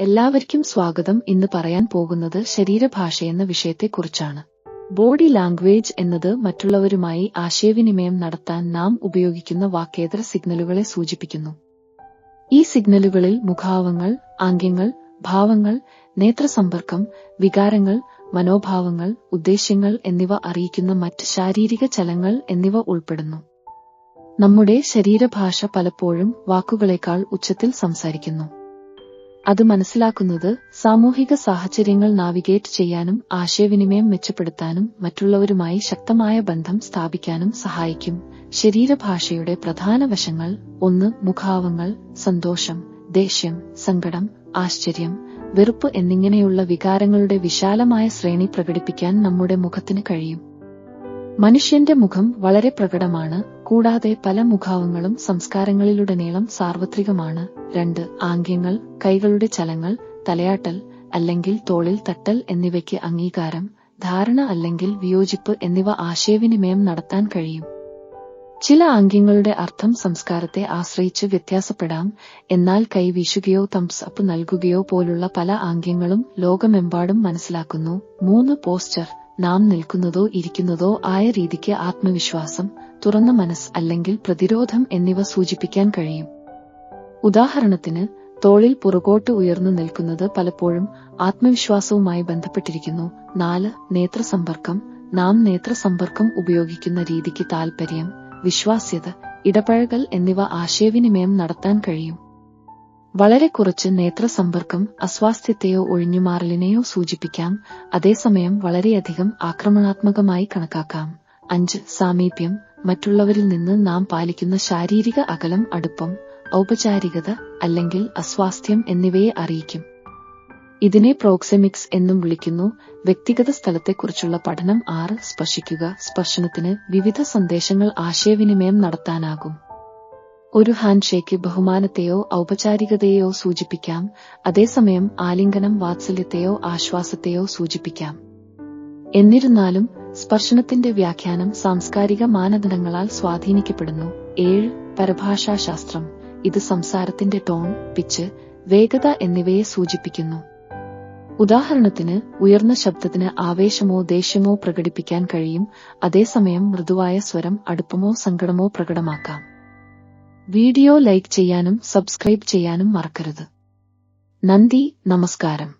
എല്ലാവർക്കും സ്വാഗതം ഇന്ന് പറയാൻ പോകുന്നത് ശരീരഭാഷയെന്ന വിഷയത്തെക്കുറിച്ചാണ്. ബോഡി ലാംഗ്വേജ് എന്നത് മറ്റുള്ളവരുമായി ആശയവിനിമയം നടത്താൻ നാം ഉപയോഗിക്കുന്ന വാക്കേതര സിഗ്നലുകളെ സൂചിപ്പിക്കുന്നു. ഈ സിഗ്നലുകളിൽ മുഖാവങ്ങൾ ആംഗ്യങ്ങൾ ഭാവങ്ങൾ നേത്രസമ്പർക്കം വികാരങ്ങൾ മനോഭാവങ്ങൾ ഉദ്ദേശ്യങ്ങൾ എന്നിവ അറിയിക്കുന്ന മറ്റ് ശാരീരിക ചലങ്ങൾ എന്നിവ ഉൾപ്പെടുന്നു. നമ്മുടെ ശരീരഭാഷ പലപ്പോഴും വാക്കുകളേക്കാൾ ഉച്ചത്തിൽ സംസാരിക്കുന്നു. അത് മനസ്സിലാക്കുന്നത് സാമൂഹിക സാഹചര്യങ്ങൾ നാവിഗേറ്റ് ചെയ്യാനും ആശയവിനിമയം മെച്ചപ്പെടുത്താനും മറ്റുള്ളവരുമായി ശക്തമായ ബന്ധം സ്ഥാപിക്കാനും സഹായിക്കും. ശരീരഭാഷയുടെ പ്രധാന വശങ്ങൾ ഒന്ന് മുഖാവങ്ങൾ സന്തോഷം ദേഷ്യം സങ്കടം ആശ്ചര്യം വെറുപ്പ് എന്നിങ്ങനെയുള്ള വികാരങ്ങളുടെ വിശാലമായ ശ്രേണി പ്രകടിപ്പിക്കാൻ നമ്മുടെ മുഖത്തിന് കഴിയും. മനുഷ്യന്റെ മുഖം വളരെ പ്രകടമാണ് കൂടാതെ പല മുഖാവങ്ങളും സംസ്കാരങ്ങളിലുടനീളം സാർവത്രികമാണ്. രണ്ട് ആംഗ്യങ്ങൾ കൈകളുടെ ചലങ്ങൾ തലയാട്ടൽ അല്ലെങ്കിൽ തോളിൽ തട്ടൽ എന്നിവയ്ക്ക് അംഗീകാരം ധാരണ അല്ലെങ്കിൽ വിയോജിപ്പ് എന്നിവ ആശയവിനിമയം നടത്താൻ കഴിയും. ചില ആംഗ്യങ്ങളുടെ അർത്ഥം സംസ്കാരത്തെ ആശ്രയിച്ച് വ്യത്യാസപ്പെടാം എന്നാൽ കൈ വീശുകയോ തംസ് അപ്പ് നൽകുകയോ പോലുള്ള പല ആംഗ്യങ്ങളും ലോകമെമ്പാടും മനസ്സിലാക്കുന്നു. മൂന്ന് പോസ്റ്റർ നാം നിൽക്കുന്നതോ ഇരിക്കുന്നതോ ആയ രീതിക്ക് ആത്മവിശ്വാസം തുറന്ന മനസ്സ് അല്ലെങ്കിൽ പ്രതിരോധം എന്നിവ സൂചിപ്പിക്കാൻ കഴിയും. ഉദാഹരണത്തിന് തോളിൽ പുറകോട്ട് ഉയർന്നു നിൽക്കുന്നത് പലപ്പോഴും ആത്മവിശ്വാസവുമായി ബന്ധപ്പെട്ടിരിക്കുന്നു. നാല് നേത്രസമ്പർക്കം. നാം നേത്രസമ്പർക്കം ഉപയോഗിക്കുന്ന രീതിക്ക് താൽപര്യം വിശ്വാസ്യത ഇടപഴകൽ എന്നിവ ആശയവിനിമയം നടത്താൻ കഴിയും. വളരെ കുറച്ച് നേത്രസമ്പർക്കം അസ്വാസ്ഥ്യത്തെയോ ഒഴിഞ്ഞുമാറലിനെയോ സൂചിപ്പിക്കാം. അതേസമയം വളരെയധികം ആക്രമണാത്മകമായി കണക്കാക്കാം. അഞ്ച് സാമീപ്യം. മറ്റുള്ളവരിൽ നിന്ന് നാം പാലിക്കുന്ന ശാരീരിക അകലം അടുപ്പം. ഔപചാരികത അല്ലെങ്കിൽ അസ്വാസ്ഥ്യം എന്നിവയെ അറിയിക്കും. ഇതിനെ പ്രോക്സെമിക്സ് എന്നും വിളിക്കുന്നു. വ്യക്തിഗത സ്ഥലത്തെക്കുറിച്ചുള്ള പഠനം ആറ്. സ്പർശിക്കുക. സ്പർശനത്തിന് വിവിധ സന്ദേശങ്ങൾ ആശയവിനിമയം നടത്താനാകും. ഒരു ഹാൻഡ്ഷേക്ക് ബഹുമാനത്തെയോ ഔപചാരികതയെയോ സൂചിപ്പിക്കാം. അതേസമയം ആലിംഗനം വാത്സല്യത്തെയോ ആശ്വാസത്തെയോ സൂചിപ്പിക്കാം. എന്നിരുന്നാലും സ്പർശനത്തിന്റെ വ്യാഖ്യാനം സാംസ്കാരിക മാനദണ്ഡങ്ങളാൽ സ്വാധീനിക്കപ്പെടുന്നു. ഏഴ്. പരഭാഷാശാസ്ത്രം. ഇത് സംസാരത്തിന്റെ ടോൺ പിച്ച് വേഗത എന്നിവയെ സൂചിപ്പിക്കുന്നു. ഉദാഹരണത്തിന് ഉയർന്ന ശബ്ദത്തിന് ആവേശമോ ദേഷ്യമോ പ്രകടിപ്പിക്കാൻ കഴിയും അതേസമയം മൃദുവായ സ്വരം അടുപ്പമോ സങ്കടമോ പ്രകടമാക്കാം. വീഡിയോ ലൈക്ക് ചെയ്യാനും സബ്സ്ക്രൈബ് ചെയ്യാനും മറക്കരുത്. നന്ദി നമസ്കാരം.